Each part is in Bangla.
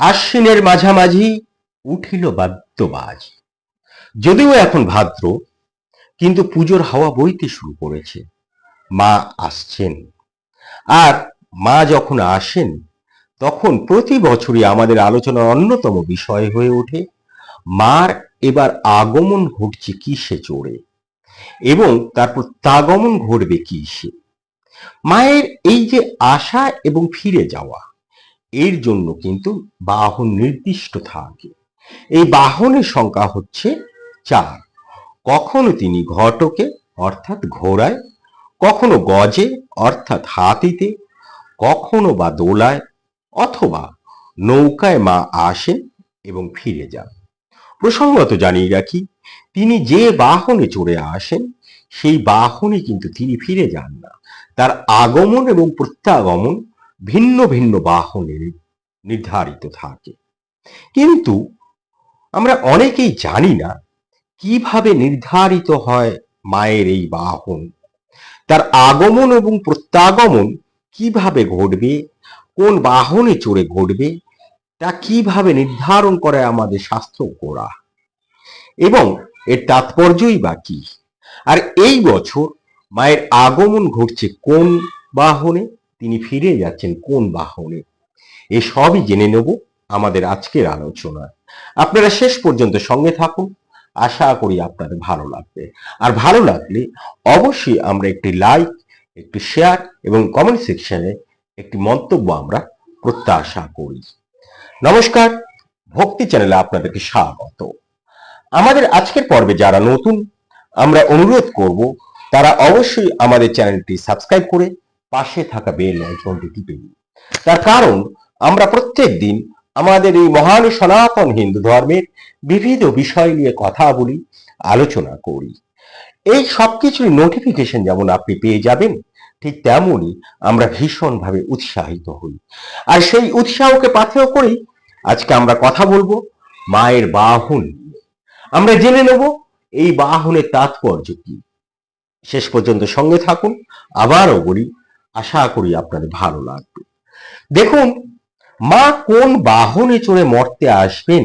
আশ্বিনের মাঝামাঝি উঠিল বাদ্যবাজ। যদিও এখন ভাদ্র, কিন্তু পুজোর হাওয়া বইতে শুরু করেছে। মা আসছেন। আর মা যখন আসেন, তখন প্রতি বছরই আমাদের আলোচনার অন্যতম বিষয় হয়ে ওঠে, মার এবার আগমন ঘটছে কিসে চড়ে এবং তারপর তাগমন ঘটবে কিসে? মায়ের এই যে আসা এবং ফিরে যাওয়া এর জন্য কিন্তু বাহন নির্দিষ্ট থাকে। এই বাহনের সংখ্যা হচ্ছে চার। কখনো তিনি ঘটকে, অর্থাৎ ঘোড়ায়, কখনো গজে, অর্থাৎ হাতিতে, কখনো বা দোলায়, অথবা নৌকায় মা আসেন এবং ফিরে যান। প্রসঙ্গত জানিয়ে রাখি, তিনি যে বাহনে চড়ে আসেন, সেই বাহনে কিন্তু তিনি ফিরে যান না। তার আগমন এবং প্রত্যাগমন ভিন্ন ভিন্ন বাহনে নির্ধারিত থাকে। কিন্তু আমরা অনেকেই জানি না কীভাবে নির্ধারিত হয় মায়ের এই বাহন, তার আগমন এবং প্রত্যাগমন কীভাবে ঘটবে, কোন বাহনে চড়ে ঘটবে, তা কীভাবে নির্ধারণ করে আমাদের স্বাস্থ্য গোড়া এবং এর তাৎপর্যই বা কি? আর এই বছর মায়ের আগমন ঘটছে কোন বাহনে? তিনি ফিরে যাচ্ছেন কোন বাহনে? এ সবই জেনে নেব আমাদের আজকের আলোচনা। আপনারা শেষ পর্যন্ত সঙ্গে থাকুন। আশা করি আপনাদের ভালো লাগবে। আর ভালো লাগলে অবশ্যই আমরা একটি লাইক একটি শেয়ার এবং কমেন্ট সেকশনে একটি মন্তব্য আমরা প্রত্যাশা করি। নমস্কার। ভক্তি চ্যানেলে আপনাদেরকে স্বাগত। আমাদের আজকের পর্বে যারা নতুন, আমরা অনুরোধ করব তারা অবশ্যই আমাদের চ্যানেলটি সাবস্ক্রাইব করে পাশে থাকা বেল আইকনটি টিপে তার কারণ, আমরা প্রত্যেক দিন আমাদের এই মহান সনাতন হিন্দু ধর্মের বিবিধ বিষয় নিয়ে কথা বলি, আলোচনা করি। এই সবকিছুর নোটিফিকেশন যেমন আপনি পেয়ে যাবেন, ঠিক তেমনই আমরা ভীষণভাবে উৎসাহিত হই। আর সেই উৎসাহকে পাথেয় করেই আজকে আমরা কথা বলব মায়ের বাহন আমরা জেনে নেব এই বাহনের তাৎপর্য কি। শেষ পর্যন্ত সঙ্গে থাকুন, আবারও বলি আশা করি আপনাদের ভালো লাগবে। দেখুন, মা কোন বাহনে চড়ে মর্তে আসবেন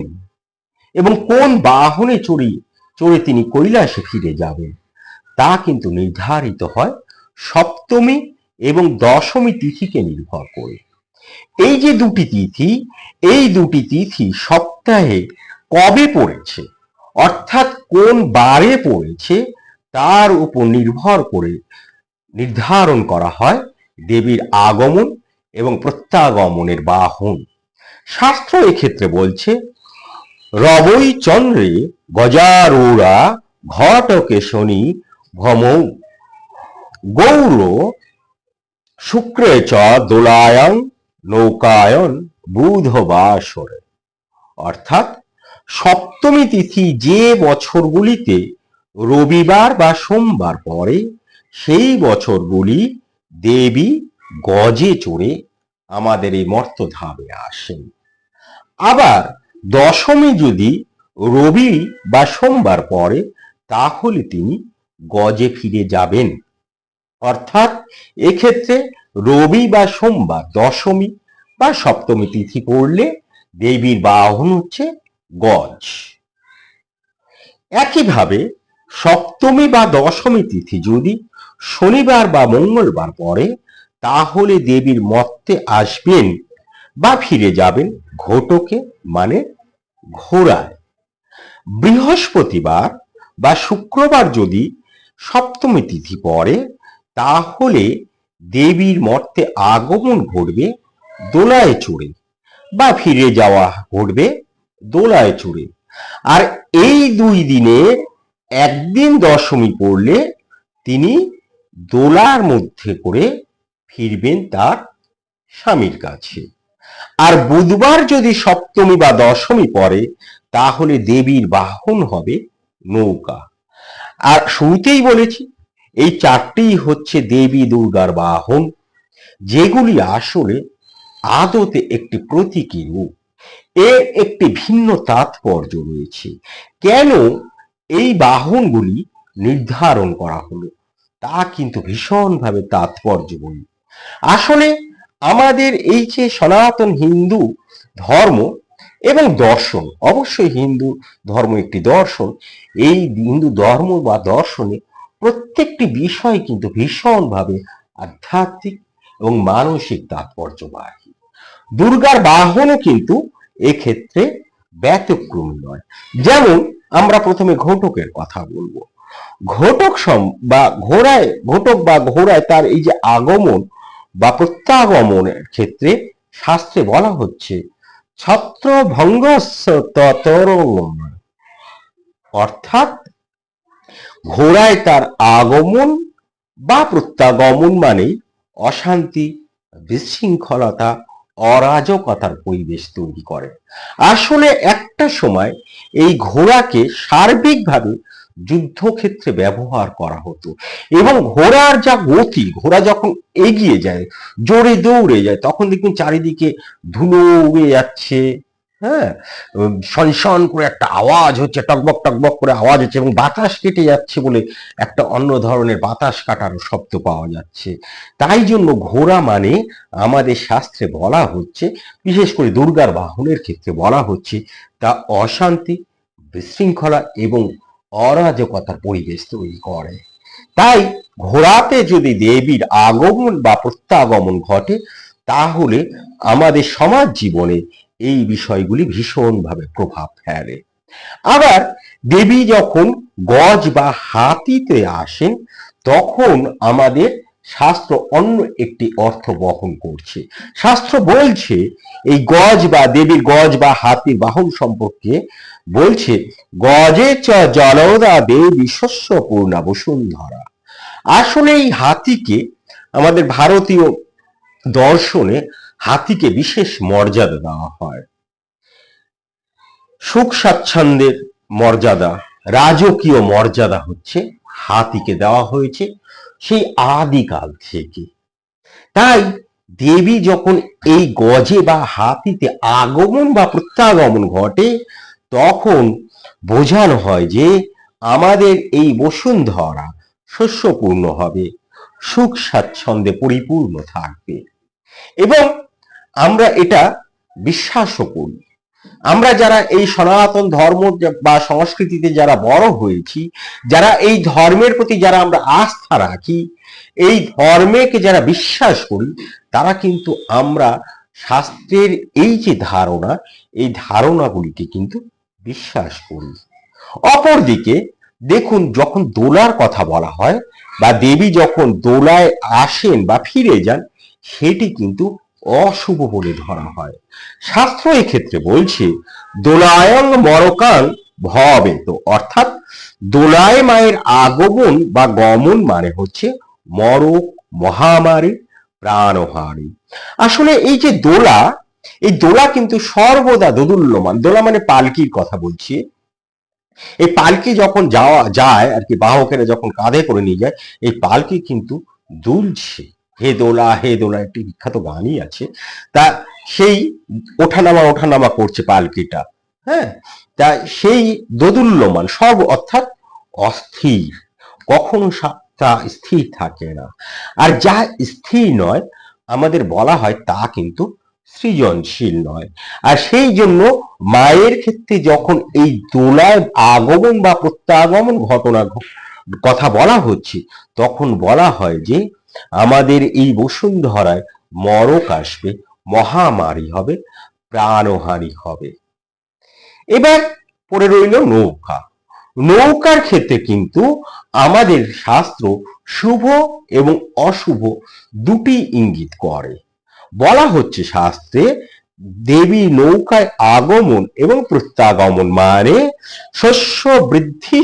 এবং কোন বাহনে চড়ি, চড়ে তিনি কৈলাসে ফিরে যাবেন, তা কিন্তু নির্ধারিত হয় সপ্তমী এবং দশমী তিথিকে নির্ভর করে। এই যে দুটি তিথি, এই দুটি তিথি সপ্তাহে কবে পড়েছে, অর্থাৎ কোন বারে পড়েছে, তার উপর নির্ভর করে নির্ধারণ করা হয় দেবীর আগমন এবং প্রত্যাগমনের বাহন। শাস্ত্র এক্ষেত্রে বলছে, রবই চন্দ্রে গজারুড়া ঘটকে শনি ভমৌ গৌর শুক্রে চ দোলায়ন, নৌকায়ন বুধ বাসরে অর্থাৎ সপ্তমী তিথি যে বছরগুলিতে রবিবার বা সোমবার পরে সেই বছরগুলি দেবী গজে চড়ে আমাদের এই মর্তধামে আসেন। আবার দশমী যদি রবি বা সোমবার পরে তাহলে তিনি গজে ফিরে যাবেন। অর্থাৎ এক্ষেত্রে রবি বা সোমবার দশমী বা সপ্তমী তিথি পড়লে দেবীর বাহন হচ্ছে গজ। একইভাবে সপ্তমী বা দশমী তিথি যদি শনিবার বা মঙ্গলবার পরে তাহলে দেবীর মর্তে আসবেন বা ফিরে যাবেন ঘটকে মানে ঘোড়ায়। বৃহস্পতিবার বা শুক্রবার যদি সপ্তমী তিথি পড়ে, তাহলে দেবীর মর্তে আগমন ঘটবে দোলায় চড়ে বা ফিরে যাওয়া ঘটবে দোলায় চড়ে। আর এই দুই দিনে একদিন দশমী পড়লে তিনি দোলার মধ্যে করে ফিরবেন তার স্বামীর কাছে। আর বুধবার যদি সপ্তমী বা দশমী পড়ে, তাহলে দেবীর বাহন হবে নৌকা। আর শুরুতেই বলেছি, এই চারটি হচ্ছে দেবী দুর্গার বাহন। যেগুলি আসলে আদতে একটি প্রতীকী রূপ। এর একটি ভিন্ন তাৎপর্য রয়েছে। কেন এই বাহনগুলি নির্ধারণ করা হলো? তা কিন্তু ভীষণভাবে তাৎপর্যময়ী আসলে আমাদের এই যে সনাতন হিন্দু ধর্ম এবং দর্শন, অবশ্যই হিন্দু ধর্ম একটি দর্শন, এই হিন্দু ধর্ম বা দর্শনে প্রত্যেকটি বিষয় কিন্তু ভীষণভাবে আধ্যাত্মিক এবং মানসিক তাৎপর্যবাহী। দুর্গার বাহনও কিন্তু এক্ষেত্রে ব্যতিক্রমী নয়। যেমন আমরা প্রথমে ঘটকের কথা বলব। ঘটক সম বা ঘোড়ায়, ঘটক বা ঘোড়ায় তার এই যে আগমন বা প্রত্যাগমনের ক্ষেত্রে শাস্ত্রে বলা হচ্ছে ছত্র ভঙ্গ অর্থাৎ ঘোড়ায় তার আগমন বা প্রত্যাগমন মানে অশান্তি, বিশৃঙ্খলতা, অরাজকতার পরিবেশ তৈরি করে। আসলে একটা সময় এই ঘোড়াকে সার্বিকভাবে যুদ্ধক্ষেত্রে ব্যবহার করা হতো। এবং ঘোড়ার যা গতি, ঘোড়া যখন এগিয়ে যায়, জোরে দৌড়ে যায়, তখন দেখবেন চারিদিকে ধুলো উড়ে যাচ্ছে হ্যাঁ? সনসন করে একটা আওয়াজ হচ্ছে, টকবক টকবক করে আওয়াজ হচ্ছে এবং বাতাস কেটে যাচ্ছে বলে একটা অন্য ধরনের বাতাস কাটারও শব্দ পাওয়া যাচ্ছে। তাই জন্য ঘোড়া মানে আমাদের শাস্ত্রে বলা হচ্ছে, বিশেষ করে দুর্গার বাহনের ক্ষেত্রে বলা হচ্ছে, তা অশান্তি, বিশৃঙ্খলা এবং অরাজকতার পরিবেশ তৈরি করে। তাই ঘোড়াতে যদি দেবীর আগমন বা প্রত্যাগমন ঘটে, তাহলে আমাদের সমাজ জীবনে এই বিষয়গুলি ভীষণভাবে প্রভাব ফেলে। আবার দেবী যখন গজ বা হাতিতে আসেন, তখন আমাদের শাস্ত্র অন্য একটি অর্থ বহন করছে। শাস্ত্র বলছে, এই গজ বা দেবীর গজ বা হাতির বাহন সম্পর্কে বলছে, গজে চ জলদা দেবী শস্য পূর্ণা বসুন্ধরা। আসলে এই হাতিকে আমাদের ভারতীয় দর্শনে হাতিকে বিশেষ মর্যাদা দেওয়া হয়। সুখ স্বাচ্ছন্দ্যের মর্যাদা, রাজকীয় মর্যাদা হচ্ছে হাতিকে দেওয়া হয়েছে। সেই আদিকাল থেকে। তাই দেবী যখন এই গজে বা হাতিতে আগমন বা প্রত্যাগমন ঘটে, তখন বোঝানো হয় যে আমাদের এই বসুন্ধরা শস্যপূর্ণ হবে, সুখ স্বাচ্ছন্দ্যে পরিপূর্ণ থাকবে। এবং আমরা এটা বিশ্বাসও করি। আমরা যারা এই সনাতন ধর্ম বা সংস্কৃতিতে যারা বড় হয়েছি, যারা এই ধর্মের প্রতি যারা আমরা আস্থা রাখি, এই ধর্মেকে যারা বিশ্বাস করি, তারা কিন্তু আমরা শাস্ত্রের এই যে ধারণা, এই ধারণাগুলিকে কিন্তু বিশ্বাস করি। অপরদিকে দেখুন, যখন দোলার কথা বলা হয় বা দেবী যখন দোলায় আসেন বা ফিরে যান, সেটি কিন্তু অশুভ বলে ধরা হয়। শাস্ত্র এক্ষেত্রে বলছে, দোলায়ং মরকাং ভবেত। অর্থাৎ দোলায় মায়ের আগমন বা গমন মানে হচ্ছে মরক মহামারী প্রাণহারী আসলে এই যে দোলা, এই দোলা কিন্তু সর্বদা দোদুল্যমান। দোলা মানে পালকির কথা বলছি। এই পালকি যখন যাওয়া, যায় আর কি বাহকেরা যখন কাঁধে করে নিয়ে যায়, এই পালকি কিন্তু দুলছে। হে দোলা হে দোলা, একটি বিখ্যাত গানই আছে। তা সেই ওঠানামা ওঠানামা করছে পালকিটা হ্যাঁ? তা সেই দোদুল্যমান সব অর্থাৎ অস্থির, কখনো তা স্থির থাকে না। আর যা স্থির নয়, আমাদের বলা হয় তা কিন্তু সৃজনশীল নয়। আর সেই জন্য মায়ের ক্ষেত্রে যখন এই দোলায় আগমন বা প্রত্যাগমন ঘটনা কথা বলা হচ্ছে, তখন বলা হয় যে আমাদের এই বসুন্ধরায় মরক আসবে, মহামারী হবে, প্রাণহানি হবে। এবার পড়ে রইল নৌকা। নৌকার ক্ষেত্রে কিন্তু আমাদের শাস্ত্র শুভ এবং অশুভ দুটি ইঙ্গিত করে। বলা হচ্ছে শাস্ত্রে দেবী নৌকায় আগমন এবং প্রত্যাগমন মানে শস্য বৃদ্ধি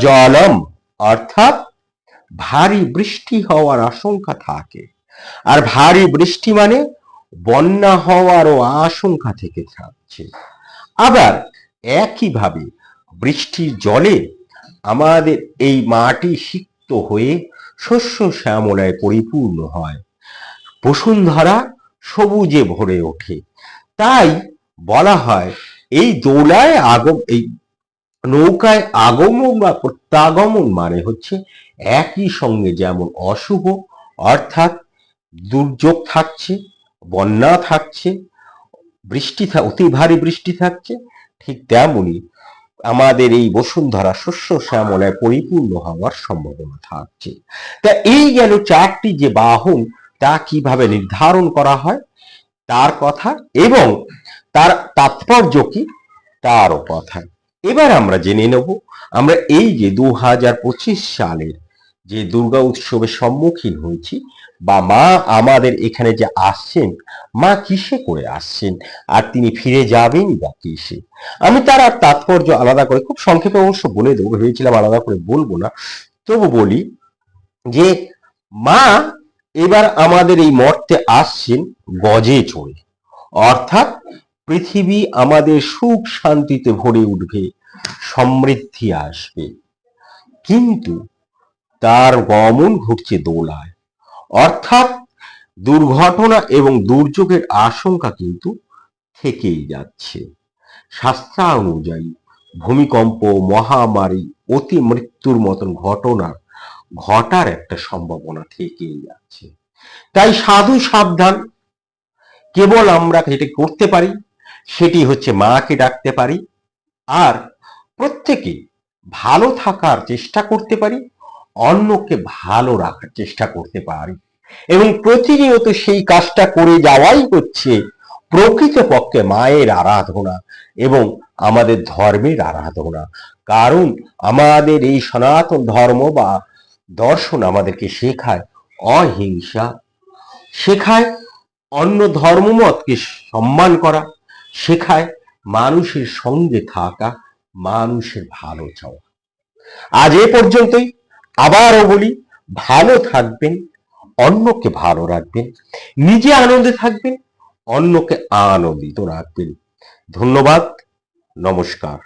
জলম, অর্থাৎ ভারী বৃষ্টি হওয়ার আশঙ্কা থাকে। আর ভারী বৃষ্টি মানে বন্যা হওয়ারও আশঙ্কা থেকে থাকছে। আবার একইভাবে বৃষ্টির জলে আমাদের এই মাটি সিক্ত হয়ে শস্য শ্যামলায় পরিপূর্ণ হয়। বসুন্ধরা সবুজে ভরে ওঠে। তাই বলা হয়, এই দোলায় আগম, এই নৌকায় আগমন বা প্রত্যাগমন মানে হচ্ছে একই সঙ্গে যেমন অশুভ, অর্থাৎ দুর্যোগ থাকছে, বন্যা থাকছে, বৃষ্টি অতি ভারী বৃষ্টি থাকছে, ঠিক তেমনই আমাদের এই বসুন্ধরা শস্য শ্যামলায় পরিপূর্ণ হওয়ার সম্ভাবনা থাকছে। তা এই গেল চারটি যে বাহন, তা কীভাবে নির্ধারণ করা হয়? তার কথা এবং তার তাৎপর্য কি? তারও কথা। এবার আমরা জেনে নেব। আমরা এই যে দু সালের যে দুর্গা উৎসবের সম্মুখীন হয়েছি বা মা আমাদের এখানে যে আসছেন, মা কিসে করে আসছেন? আর তিনি ফিরে যাবেন বা কিসে? আমি তার আর তাৎপর্য আলাদা করে, খুব সংক্ষেপে অবশ্য বলে দেবো, ভেবেছিলাম আলাদা করে বলব না। তবু বলি যে, মা এবার আমাদের এই মর্তে আসছেন গজে চড়ে। অর্থাৎ পৃথিবী আমাদের সুখ শান্তিতে ভরে উঠবে, সমৃদ্ধি আসবে। কিন্তু তার গমন ঘটছে দোলায়। অর্থাৎ দুর্ঘটনা এবং দুর্যোগের আশঙ্কা কিন্তু থেকেই যাচ্ছে। শাস্ত্রানুযায়ী ভূমিকম্প, মহামারী, অতি মৃত্যুর মতন ঘটনা ঘটার একটা সম্ভাবনা থেকেই যাচ্ছে। তাই সাধু সাবধান। কেবল আমরা যেটা করতে পারি, সেটি হচ্ছে মাকে ডাকতে পারি, আর প্রত্যেকে ভালো থাকার চেষ্টা করতে পারি অন্যকে ভালো রাখার চেষ্টা করতে পারি। এবং প্রতিনিয়ত সেই কাজটা করে যাওয়াই হচ্ছে প্রকৃতপক্ষে মায়ের আরাধনা এবং আমাদের ধর্মের আরাধনা। কারণ আমাদের এই সনাতন ধর্ম বা দর্শন আমাদেরকে শেখায় অহিংসা, শেখায় অন্য ধর্মমতকে সম্মান করা, শেখায় মানুষের সঙ্গে থাকা, মানুষের ভালো চাওয়া। আজ এ পর্যন্তই। আবারও বলি, ভালো থাকবেন, অন্যকে ভালো রাখবেন, নিজে আনন্দে থাকবেন, অন্যকে আনন্দিত রাখবেন। ধন্যবাদ, নমস্কার।